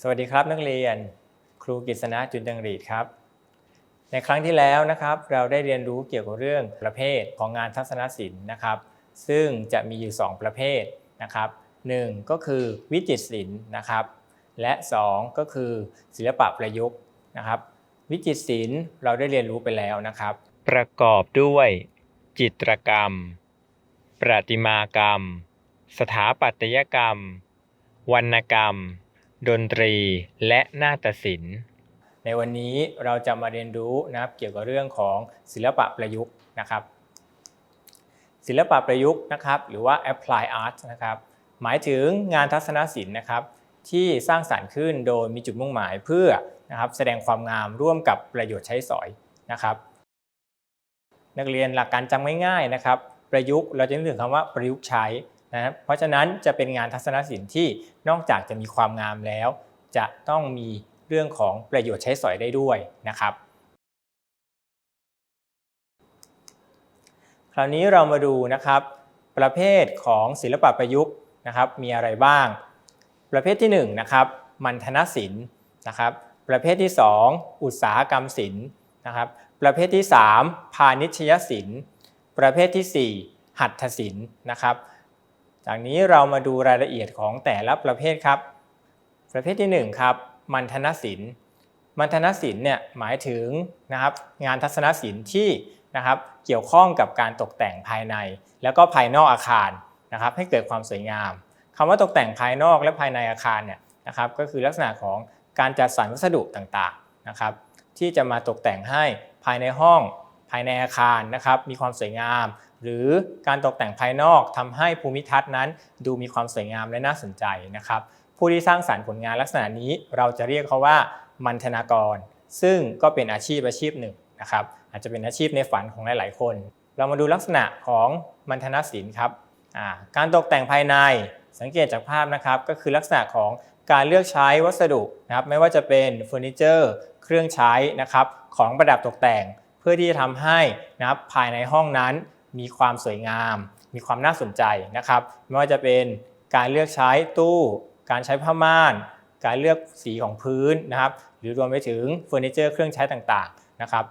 สวัสดีครับนักเรียน ครูกฤษณะจุนดังรีดครับ ในครั้งที่แล้วนะครับเราได้เรียนรู้เกี่ยวกับเรื่องประเภทของงานทัศนศิลป์นะครับ ซึ่งจะมีอยู่ 2 ประเภทนะครับหนึ่งก็คือวิจิตรศิลป์นะครับ และ 2 ก็คือศิลปะประยุกต์นะครับ วิจิตรศิลป์เราได้เรียนรู้ไปแล้วนะครับ ประกอบด้วย จิตรกรรม ประติมากรรม สถาปัตยกรรม วรรณกรรม ดนตรีและนาฏศิลป์ ในวันนี้เราจะมาเรียนรู้นะครับเกี่ยวกับเรื่องของศิลปะประยุกต์นะครับ ศิลปะประยุกต์นะครับ หรือว่า apply art นะครับหมายถึงงานทัศนศิลป์นะครับ ที่สร้างสรรค์ขึ้นโดยมีจุดมุ่งหมายเพื่อนะครับแสดงความงามร่วมกับประโยชน์ใช้สอยนะครับ นักเรียนหลักการจำง่ายๆนะครับ ประยุกต์เราจะนึกถึงคำว่าประยุกต์ใช้ นะครับเพราะฉะนั้นจะเป็นงานทัศนศิลป์ที่นอกจากจะมีความงามแล้ว จะต้องมีเรื่องของประโยชน์ใช้สอยได้ด้วยนะครับ คราวนี้เรามาดูนะครับ ประเภทของศิลปะประยุกต์นะครับมีอะไรบ้าง ประเภทที่1นะครับมัณฑนศิลป์นะครับ ประเภทที่ 2 อุตสาหกรรมศิลป์นะครับ ประเภทที่ 3 พาณิชยศิลป์ ประเภทที่ 4 หัตถศิลป์นะครับ จากนี้เรามาดูรายละเอียดของแต่ละประเภทครับ ประเภทที่1ครับมัณฑนศิลป์มัณฑนศิลป์เนี่ยหมายถึงนะครับงานทัศนศิลป์ที่นะครับเกี่ยวข้องกับการตกแต่งภายใน แล้วก็ภายนอกอาคารนะครับให้เกิดความสวยงามคำว่าตกแต่งภายนอกและภายในอาคารเนี่ยนะครับก็คือลักษณะของการจัดสรรวัสดุต่างๆนะครับที่จะมาตกแต่งให้ภายในห้องภายในอาคารนะครับมีความสวยงาม หรือการตกแต่งภายนอกทำให้ภูมิทัศน์นั้น ดูมีความสวยงามและน่าสนใจนะครับ ผู้ที่สร้างสารรค์ผลงานลักษณะนี้เราจะเรียกเขาว่ามันธนากร ซึ่งก็เป็นอาชีพอาชีพหนึ่งนะครับ อาจจะเป็นอาชีพในฝันของหลาย ๆ คน เรามาดูลักษณะของมันธนศิลป์ครับการตกแต่งภายในสังเกตจากภาพนะครับก็คือลักษณะของการเลือกใช้วัสดุนะครับไม่ว่าจะเป็นเฟอร์นิเจอร์ เครื่องใช้นะครับของประดับตกแต่ง เพื่อที่จะทำให้นะครับภายในห้องนั้น มีความสวยงาม มีความน่าสนใจนะครับ ไม่ว่าจะเป็นการเลือกใช้ตู้ การใช้ผ้าม่าน การเลือกสีของพื้นนะครับ หรือรวมไปถึงเฟอร์นิเจอร์เครื่องใช้ต่างๆนะครับ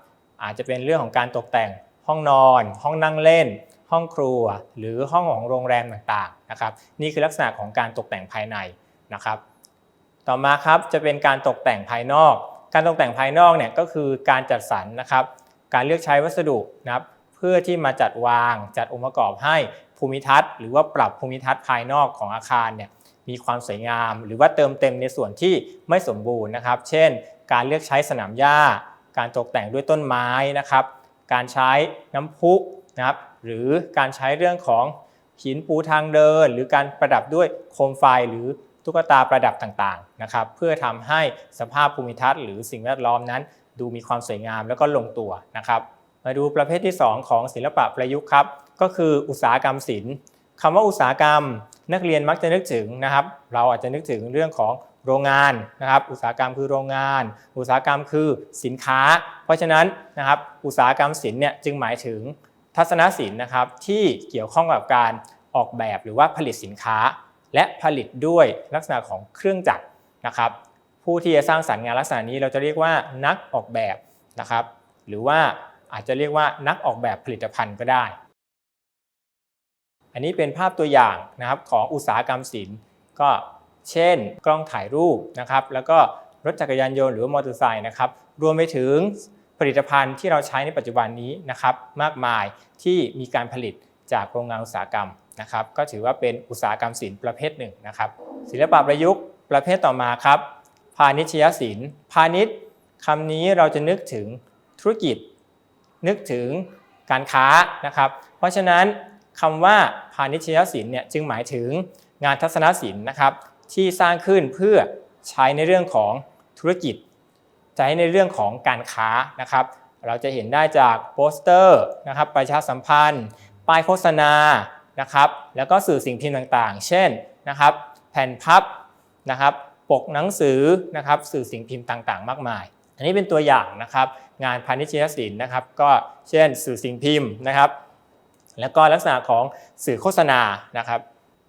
อาจจะเป็นเรื่องของการตกแต่งห้องนอน ห้องนั่งเล่น ห้องครัว หรือห้องของโรงแรมต่างๆนะครับ นี่คือลักษณะของการตกแต่งภายในนะครับ ต่อมาครับจะเป็นการตกแต่งภายนอก การตกแต่งภายนอกเนี่ยก็คือการจัดสรรนะครับ การเลือกใช้วัสดุนะครับ พื่อที่มาจัดวางจัดองค์ประกอบให้ภูมิทัศน์ หรือว่าปรับภูมิทัศน์ภายนอกของอาคารเนี่ยมีความสวยงาม หรือว่าเติมเต็มในส่วนที่ไม่สมบูรณ์นะครับ เช่น การเลือกใช้สนามหญ้า การตกแต่งด้วยต้นไม้นะครับ การใช้น้ำพุนะครับหรือการใช้เรื่องของหินปูทางเดิน หรือการประดับด้วยโคมไฟหรือตุ๊กตาประดับต่างๆนะครับ เพื่อทำให้สภาพภูมิทัศน์หรือสิ่งแวดล้อมนั้น ดูมีความสวยงามแล้วก็ลงตัวนะครับ มาดูประเภทที่ 2 ของศิลปะประยุกต์ครับ ก็คืออุตสาหกรรมศิลป์คำว่าอุตสาหกรรม นักเรียนมักจะนึกถึงนะครับ เราอาจจะนึกถึงเรื่องของโรงงานนะครับ อุตสาหกรรมคือโรงงาน อุตสาหกรรมคือสินค้า เพราะฉะนั้นนะครับ อุตสาหกรรมศิลป์เนี่ยจึงหมายถึงทัศนศิลป์นะครับที่เกี่ยวข้องกับการออกแบบหรือว่าผลิตสินค้า และผลิตด้วยลักษณะของเครื่องจักรนะครับ ผู้ที่จะสร้างสรรค์งานลักษณะนี้เราจะเรียกว่านักออกแบบนะครับ หรือว่า อาจจะเรียกว่านักออกแบบผลิตภัณฑ์ก็ได้ อันนี้เป็นภาพตัวอย่างนะครับของอุตสาหกรรมศิลป์ก็เช่น กล้องถ่ายรูปนะครับ แล้วก็รถจักรยานยนต์หรือมอเตอร์ไซค์นะครับ รวมไปถึงผลิตภัณฑ์ที่เราใช้ในปัจจุบันนี้นะครับ มากมายที่มีการผลิตจากโรงงานอุตสาหกรรมนะครับ ก็ถือว่าเป็นอุตสาหกรรมศิลป์ประเภทหนึ่งนะครับ ศิลปะประยุกต์ประเภทต่อมาครับ พาณิชยศิลป์ พาณิชย์คำนี้เราจะนึกถึงธุรกิจ นึกถึงการค้านะครับ เพราะฉะนั้นคำว่าพาณิชยศิลป์เนี่ยจึงหมายถึงงานทัศนศิลป์นะครับ ที่สร้างขึ้นเพื่อใช้ในเรื่องของธุรกิจใช้ในเรื่องของการค้านะครับ เราจะเห็นได้จากโปสเตอร์นะครับ ประชาสัมพันธ์ ป้ายโฆษณานะครับ แล้วก็สื่อสิ่งพิมพ์ต่างๆ เช่นนะครับ แผ่นพับนะครับ ปกหนังสือนะครับ สื่อสิ่งพิมพ์ต่างๆ มากมาย อันนี้เป็นตัวอย่างนะครับงานพาณิชยศิลป์นะครับ ก็เช่นสื่อสิ่งพิมพ์นะครับ แล้วก็ลักษณะของสื่อโฆษณานะครับ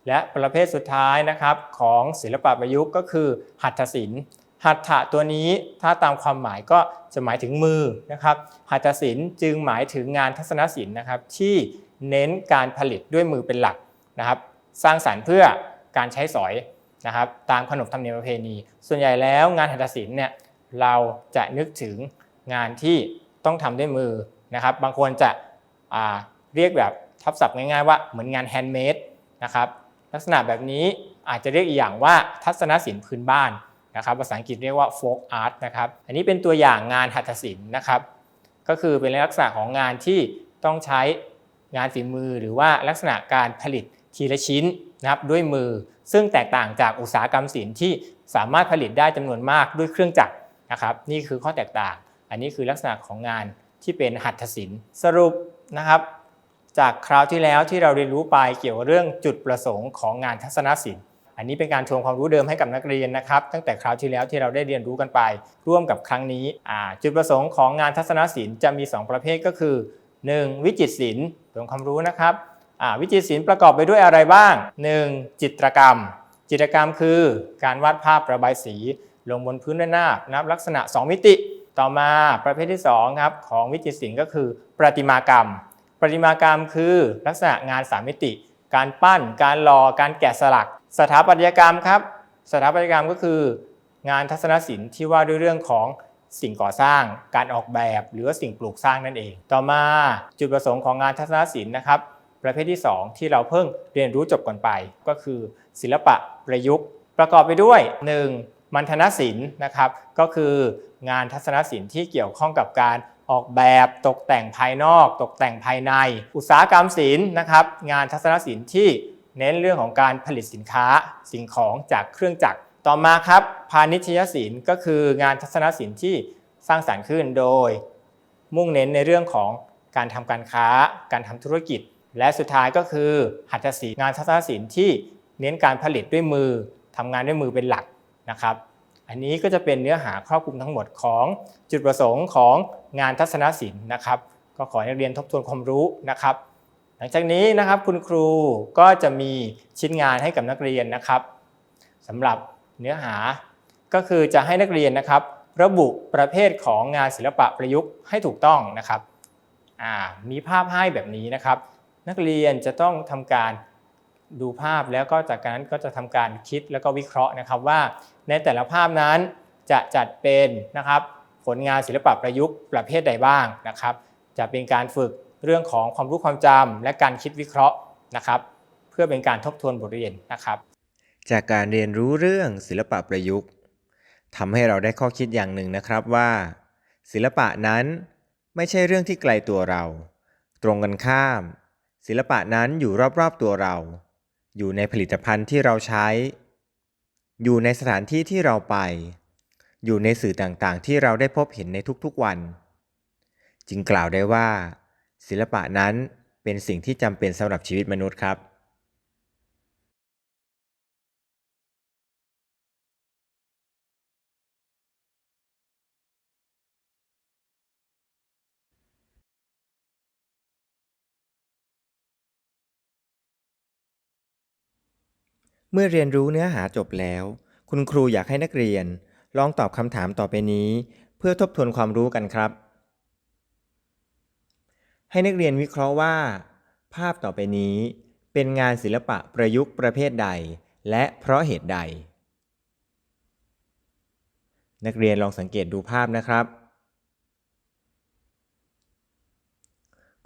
และประเภทสุดท้ายนะครับของศิลปะประยุกต์ก็คือ หัตถศิลป์หัตถะตัวนี้ถ้าตามความหมายก็จะหมายถึงมือนะครับหัตถศิลป์จึงหมายถึงงานทัศนศิลป์นะครับ ที่เน้นการผลิตด้วยมือเป็นหลักนะครับ สร้างสรรค์เพื่อการใช้สอยนะครับ ตามขนบธรรมเนียมประเพณี ส่วนใหญ่แล้วงานหัตถศิลป์เนี่ย เราจะนึกถึงงานที่ต้องทำด้วยมือนะครับ บางคนจะเรียกแบบทับศัพท์ง่ายๆว่าเหมือนงานแฮนด์เมดนะครับลักษณะแบบนี้อาจจะเรียกอีกอย่างว่าทัศนศิลป์พื้นบ้านนะครับภาษาอังกฤษเรียกว่า folk art นะครับอันนี้เป็นตัวอย่างงานหัตถศิลป์นะครับ ก็คือเป็นลักษณะของงานที่ต้องใช้งานฝีมือหรือว่าลักษณะการผลิตทีละชิ้นนะครับด้วยมือ ซึ่งแตกต่างจากอุตสาหกรรมศิลป์ที่สามารถผลิตได้จำนวนมากด้วยเครื่องจักร นะครับนี่คือข้อแตกต่าง อันนี้คือลักษณะของงานที่เป็นหัตถศิลป์สรุปนะครับ จากคราวที่แล้วที่เราเรียนรู้ไปเกี่ยวกับเรื่องจุดประสงค์ของงานทัศนศิลป์อันนี้เป็นการทวงความรู้เดิมให้กับนักเรียนนะครับ ตั้งแต่คราวที่แล้วที่เราได้เรียนรู้กันไป ร่วมกับครั้งนี้จุดประสงค์ของงานทัศนศิลป์จะมี 2 ประเภทก็คือ 1. วิจิตรศิลป์ทวงความรู้นะครับวิจิตรศิลป์ประกอบไปด้วยอะไรบ้าง 1. จิตรกรรม จิตรกรรมคือการวาดภาพระบายสี ลงบนพื้นระนานะครับลักษณะ 2 มิติต่อมาประเภทที่2ครับของวิจิตรศิลป์ก็คือประติมากรรม ประติมากรรมคือลักษณะงาน 3 มิติ การปั้น การหล่อการแกะสลัก สถาปัตยกรรมครับ สถาปัตยกรรมก็คือ งานทัศนศิลป์ที่ว่าด้วยเรื่องของสิ่งก่อสร้าง การออกแบบหรือว่าสิ่งปลูกสร้างนั่นเอง ต่อมาจุดประสงค์ของงานทัศนศิลป์นะครับ ประเภทที่ 2 ที่เราเพิ่งเรียนรู้จบกันไป ก็คือ ศิลปะประยุกต์ ประกอบไปด้วย 1. มัณฑนศิลป์นะครับ ก็คืองานทัศนศิลป์ที่เกี่ยวข้องกับการออกแบบตกแต่งภายนอก ตกแต่งภายใน อุตสาหกรรมศิลป์นะครับ งานทัศนศิลป์ที่เน้นเรื่องของการผลิตสินค้าสิ่งของจากเครื่องจักรต่อมาครับพาณิชยศิลป์ก็คืองานทัศนศิลป์ที่สร้างสรรค์ขึ้นโดย มุ่งเน้นในเรื่องของการทำการค้า การทำธุรกิจ และสุดท้ายก็คือหัตถศิลป์งานทัศนศิลป์ที่เน้นการผลิตด้วยมือทำงานด้วยมือเป็นหลัก นะครับ อันนี้ก็จะเป็นเนื้อหาครอบคลุมทั้งหมดของจุดประสงค์ของงานทัศนศิลป์นะครับ ก็ขอให้นักเรียนทบทวนความรู้นะครับ หลังจากนี้นะครับคุณครูก็จะมีชิ้นงานให้กับนักเรียนนะครับสำหรับเนื้อหาก็คือจะให้นักเรียนนะครับ ระบุประเภทของงานศิลปะประยุกต์ให้ถูกต้องนะครับมีภาพให้แบบนี้นะครับ นักเรียนจะต้องทำการดูภาพแล้วก็จากนั้นก็จะทำการคิดแล้วก็วิเคราะห์นะครับว่า ในแต่ละภาพนั้นจะจัดเป็นนะครับผลงานศิลปะประยุกต์ประเภทใดบ้างนะครับ จะเป็นการฝึกเรื่องของความรู้ความจำและการคิดวิเคราะห์นะครับ เพื่อเป็นการทบทวนบทเรียนนะครับ จากการเรียนรู้เรื่องศิลปะประยุกต์ทำให้เราได้ข้อคิดอย่างหนึ่งนะครับว่า ศิลปะนั้นไม่ใช่เรื่องที่ไกลตัวเรา ตรงกันข้าม ศิลปะนั้นอยู่รอบๆตัวเรา อยู่ในผลิตภัณฑ์ที่เราใช้ อยู่ในสถานที่ที่เราไป อยู่ในสื่อต่างๆ ที่เราได้พบเห็นในทุกๆวัน จึงกล่าวได้ว่า ศิลปะนั้นเป็นสิ่งที่จำเป็นสำหรับชีวิตมนุษย์ครับ เมื่อเรียนรู้เนื้อหาจบแล้ว คุณครูอยากให้นักเรียน ลองตอบคำถามต่อไปนี้ เพื่อทบทวนความรู้กันครับ ให้นักเรียนวิเคราะห์ว่า ภาพต่อไปนี้ เป็นงานศิลปะประยุกต์ประเภทใด และเพราะเหตุใด นักเรียนลองสังเกตดูภาพนะครับ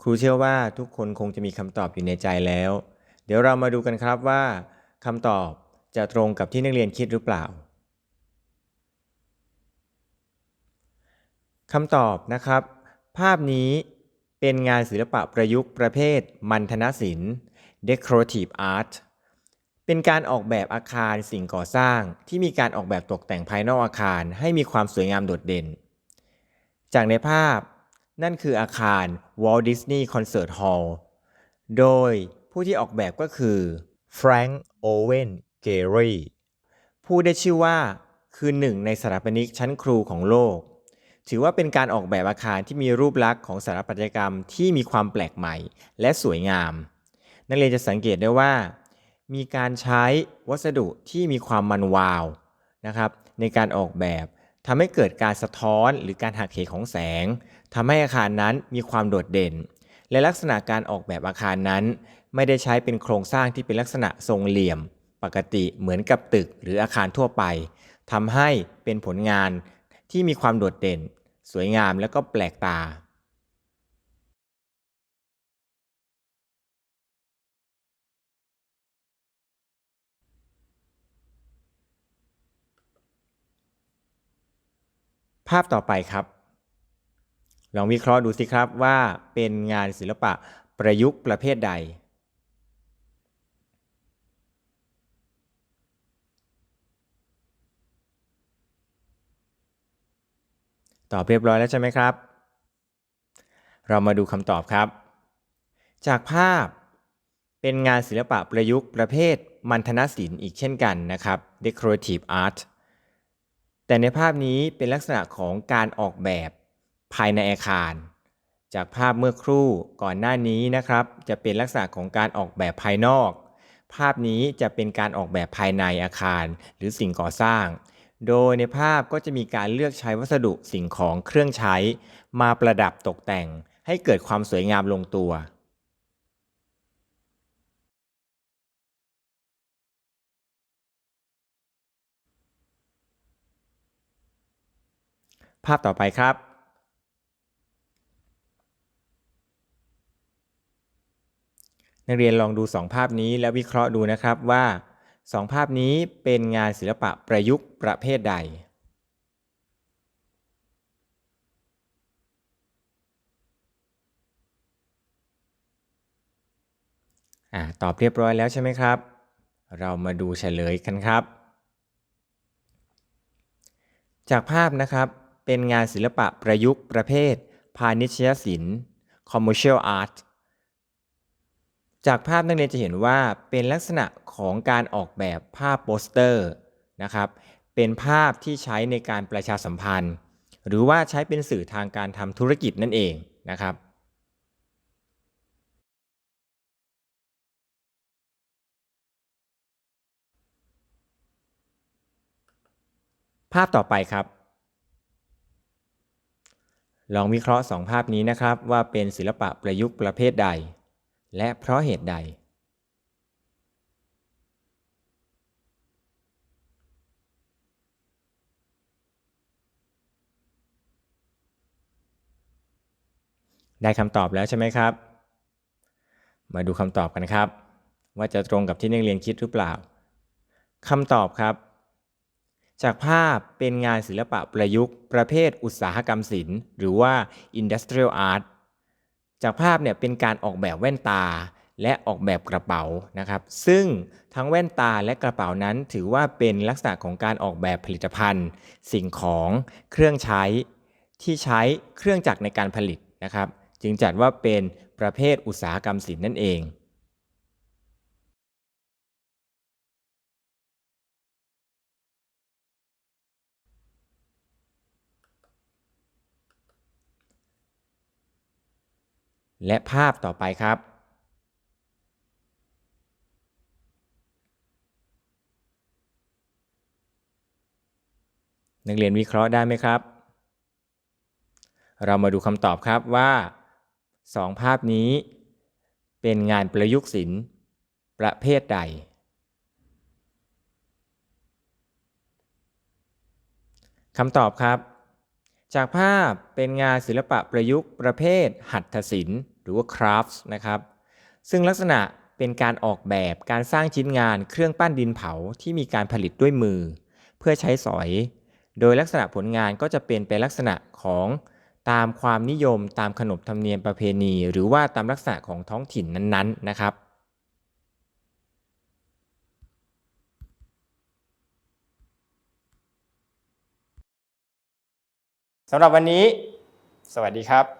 ครูเชื่อว่าทุกคนคงจะมีคำตอบอยู่ในใจแล้ว เดี๋ยวเรามาดูกันครับว่า คำตอบจะตรงกับที่นักเรียนคิดหรือเปล่าคำตอบนะครับ ภาพนี้เป็นงานศิลปะประยุกต์ประเภท มัณฑนศิลป์ decorative art เป็นการออกแบบอาคารสิ่งก่อสร้างที่มีการออกแบบตกแต่งภายนอกอาคารให้มีความสวยงามโดดเด่น จากในภาพนั่นคืออาคาร Walt Disney Concert Hall โดยผู้ที่ออกแบบก็คือ Frank Owen Gehry ผู้ได้ชื่อว่าคือหนึ่งในสถาปนิกชั้นครูของโลก ถือว่าเป็นการออกแบบอาคารที่มีรูปลักษณ์ของสถาปัตยกรรมที่มีความแปลกใหม่และสวยงาม นักเรียนจะสังเกตได้ว่า มีการใช้วัสดุที่มีความมันวาวนะครับในการออกแบบทำให้เกิดการสะท้อนหรือการหักเหของแสงทำให้อาคารนั้นมีความโดดเด่น และลักษณะการออกแบบอาคารนั้น ไม่ได้ใช้เป็นโครงสร้างที่เป็นลักษณะทรงเหลี่ยม ปกติเหมือนกับตึกหรืออาคารทั่วไปทำให้เป็นผลงานที่มีความโดดเด่น สวยงามและก็แปลกตาภาพต่อไปครับ ลองวิเคราะห์ดูสิครับว่าเป็นงานศิลปะประยุกต์ประเภทใด ตอบเรียบร้อยแล้วใช่ไหมครับ เรามาดูคำตอบครับ จากภาพเป็นงานศิลปะประยุกต์ประเภทมัณฑนศิลป์อีกเช่นกันนะครับ decorative art แต่ในภาพนี้เป็นลักษณะของการออกแบบภายในอาคาร จากภาพเมื่อครู่ก่อนหน้านี้นะครับ จะเป็นลักษณะของการออกแบบภายนอก ภาพนี้จะเป็นการออกแบบภายในอาคารหรือสิ่งก่อสร้าง โดยในภาพก็จะมีการเลือกใช้วัสดุสิ่งของเครื่องใช้ มาประดับตกแต่งให้เกิดความสวยงามลงตัว ภาพต่อไปครับนักเรียนลองดู 2 ภาพนี้แล้ววิเคราะห์ดูนะครับว่า 2ภาพนี้เป็นงานศิลปะประยุกต์ประเภทใดอ่าตอบเรียบร้อยแล้วใช่ไหมครับ เรามาดูเฉลยกันครับ จากภาพนะครับ เป็นงานศิลปะประยุกต์ประเภท พาณิชยศิลป์ commercial art จากภาพนักเรียนจะเห็นว่าเป็นลักษณะของการออกแบบภาพโปสเตอร์นะครับ เป็นภาพที่ใช้ในการประชาสัมพันธ์ หรือว่าใช้เป็นสื่อทางการทำธุรกิจนั่นเองนะครับภาพต่อไปครับ ลองวิเคราะห์สองภาพนี้นะครับ ว่าเป็นศิลปะประยุกต์ประเภทใด และเพราะเหตุใด ได้คำตอบแล้วใช่ไหมครับ มาดูคำตอบกันครับ ว่าจะตรงกับที่นักเรียนคิดหรือเปล่าคำตอบครับ จากภาพเป็นงานศิลปะประยุกต์ ประเภทอุตสาหกรรมศิลป์ หรือว่า industrial art จากภาพเนี่ยเป็นการออกแบบแว่นตาและออกแบบกระเป๋านะครับ ซึ่งทั้งแว่นตาและกระเป๋านั้น ถือว่าเป็นลักษณะของการออกแบบผลิตภัณฑ์ สิ่งของเครื่องใช้ที่ใช้เครื่องจักรในการผลิตนะครับ จึงจัดว่าเป็นประเภทอุตสาหกรรมสินนั่นเอง และภาพต่อไปครับ นักเรียนวิเคราะห์ได้ไหมครับ เรามาดูคำตอบครับว่าสองภาพนี้ เป็นงานประยุกต์ศิลป์ประเภทใด คำตอบครับ จากภาพเป็นงานศิลปะประยุกต์ประเภทหัตถศิลป์ หรือว่า crafts นะครับ ซึ่งลักษณะเป็นการออกแบบการสร้างชิ้นงานเครื่องปั้นดินเผาที่มีการผลิตด้วยมือ เพื่อใช้สอย โดยลักษณะผลงานก็จะเป็นไปลักษณะของตามความนิยมตามขนบธรรมเนียมประเพณี หรือว่าตามลักษณะของท้องถิ่นนั้นๆนะครับสำหรับวันนี้ สวัสดีครับ